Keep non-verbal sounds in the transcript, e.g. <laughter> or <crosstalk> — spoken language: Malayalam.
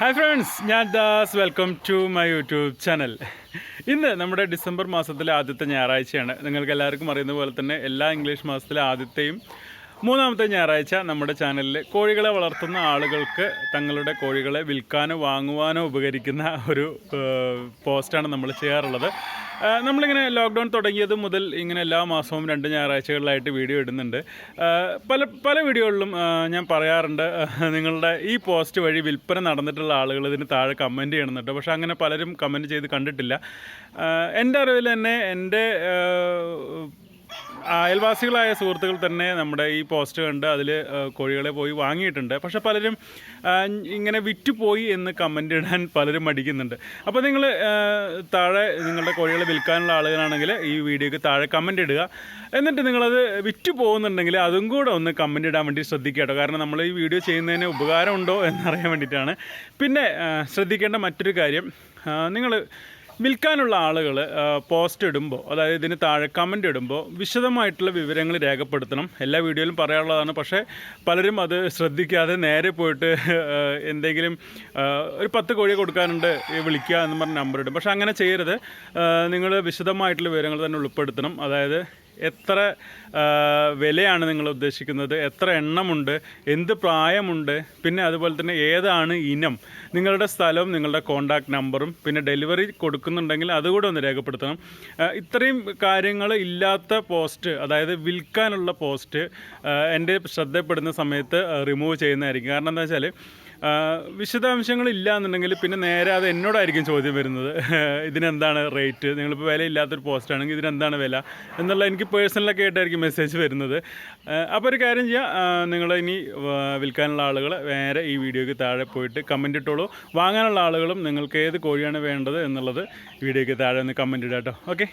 ഹായ് ഫ്രണ്ട്സ് ഞാൻ Das. Welcome to my YouTube channel ഇന്ന് നമ്മുടെ ഡിസംബർ മാസത്തിലെ ആദ്യത്തെ ഞായറാഴ്ചയാണ്. നിങ്ങൾക്ക് എല്ലാവർക്കും അറിയുന്ന പോലെ തന്നെ എല്ലാ ഇംഗ്ലീഷ് മാസത്തിലെ ആദ്യത്തെയും മൂന്നാമത്തെ ഞായറാഴ്ച നമ്മുടെ ചാനലിൽ കോഴികളെ വളർത്തുന്ന ആളുകൾക്ക് തങ്ങളുടെ കോഴികളെ വിൽക്കാനോ വാങ്ങുവാനോ ഉപകരിക്കുന്ന ഒരു പോസ്റ്റാണ് നമ്മൾ ചെയ്യാറുള്ളത്. നമ്മളിങ്ങനെ ലോക്ക്ഡൗൺ തുടങ്ങിയത് മുതൽ ഇങ്ങനെ എല്ലാ മാസവും രണ്ട് ഞായറാഴ്ചകളിലായിട്ട് വീഡിയോ ഇടുന്നുണ്ട്. പല പല വീഡിയോകളിലും ഞാൻ പറയാറുണ്ട് നിങ്ങളുടെ ഈ പോസ്റ്റ് വഴി വിൽപ്പന നടന്നിട്ടുള്ള ആളുകൾ ഇതിന് താഴെ കമന്റ് ചെയ്യണമെന്നുണ്ട് പക്ഷേ അങ്ങനെ പലരും കമന്റ് ചെയ്ത് കണ്ടിട്ടില്ല. എന്റെ അറിവിൽ തന്നെ എന്റെ അയൽവാസികളായ സുഹൃത്തുക്കൾ തന്നെ നമ്മുടെ ഈ പോസ്റ്റ് കണ്ട് അതിൽ കോഴികളെ പോയി വാങ്ങിയിട്ടുണ്ട്. പക്ഷെ പലരും ഇങ്ങനെ വിറ്റുപോയി എന്ന് കമന്റ് ഇടാൻ പലരും മടിക്കുന്നുണ്ട്. അപ്പോൾ നിങ്ങൾ താഴെ നിങ്ങളുടെ കോഴികളെ വിൽക്കാനുള്ള ആളുകളാണെങ്കിൽ ഈ വീഡിയോക്ക് താഴെ കമന്റ് ഇടുക. എന്നിട്ട് നിങ്ങളത് വിറ്റു പോകുന്നുണ്ടെങ്കിൽ അതും കൂടെ ഒന്ന് കമന്റ് ഇടാൻ വേണ്ടി ശ്രദ്ധിക്കുക കേട്ടോ. കാരണം നമ്മൾ ഈ വീഡിയോ ചെയ്യുന്നതിന് ഉപകാരമുണ്ടോ എന്നറിയാൻ വേണ്ടിയിട്ടാണ്. പിന്നെ ശ്രദ്ധിക്കേണ്ട മറ്റൊരു കാര്യം നിങ്ങൾ വിൽക്കാനുള്ള ആളുകൾ പോസ്റ്റ് ഇടുമ്പോൾ അതായത് ഇതിന് താഴെ കമന്റ് ഇടുമ്പോൾ വിശദമായിട്ടുള്ള വിവരങ്ങൾ രേഖപ്പെടുത്തണം. എല്ലാ വീഡിയോയിലും പറയാനുള്ളതാണ്. പക്ഷേ പലരും അത് ശ്രദ്ധിക്കാതെ നേരെ പോയിട്ട് എന്തെങ്കിലും ഒരു പത്ത് കോഴിയെ കൊടുക്കാനുണ്ട് വിളിക്കുക എന്ന് പറഞ്ഞ നമ്പർ ഇടും. പക്ഷേ അങ്ങനെ ചെയ്യരുത്. നിങ്ങൾ വിശദമായിട്ടുള്ള വിവരങ്ങൾ തന്നെ ഉൾപ്പെടുത്തണം. അതായത് എത്ര വിലയാണ് നിങ്ങൾ ഉദ്ദേശിക്കുന്നത്? എത്ര എണ്ണമുണ്ട്? എന്ത് പ്രായമുണ്ട്? പിന്നെ അതുപോലെ തന്നെ ഏതാണ് ഇനം? നിങ്ങളുടെ സ്ഥലവും നിങ്ങളുടെ കോണ്ടാക്ട് നമ്പറും പിന്നെ ഡെലിവറി കൊടുക്കുന്നുണ്ടെങ്കിൽ അതുകൂടെ ഒന്ന് രേഖപ്പെടുത്തണം. ഇത്രയും കാര്യങ്ങൾ ഇല്ലാത്ത പോസ്റ്റ് അതായത് വിൽക്കാനുള്ള പോസ്റ്റ് എന്റെ ശ്രദ്ധപ്പെടുന്ന സമയത്ത് റിമൂവ് ചെയ്യുന്നതായിരിക്കും. കാരണം എന്താ വെച്ചാൽ വിശദാംശങ്ങൾ ഇല്ല എന്നുണ്ടെങ്കിൽ പിന്നെ നേരെ അത് എന്നോടായിരിക്കും ചോദ്യം വരുന്നത്. <laughs> ഇതിനെന്താണ് റേറ്റ് നിങ്ങളിപ്പോൾ വില ഇല്ലാത്തൊരു പോസ്റ്റ് ആണെങ്കിൽ ഇതിനെന്താണ് വില? എന്നുള്ള എനിക്ക് പേഴ്സണലൊക്കെ ആയിട്ടായിരിക്കും മെസ്സേജ് വരുന്നത്. അപ്പോൾ ഒരു കാര്യം ചെയ്യുക നിങ്ങൾ ഇനി വിൽക്കാനുള്ള ആളുകൾ നേരെ ഈ വീഡിയോയ്ക്ക് താഴെ പോയിട്ട് കമന്റ് ഇട്ടോളൂ. വാങ്ങാനുള്ള ആളുകളും നിങ്ങൾക്ക് ഏത് കോഴിയാണ് വേണ്ടത് എന്നുള്ളത് വീഡിയോയ്ക്ക് താഴെ ഒന്ന് കമന്റ് ഇടാം കേട്ടോ ഓക്കെ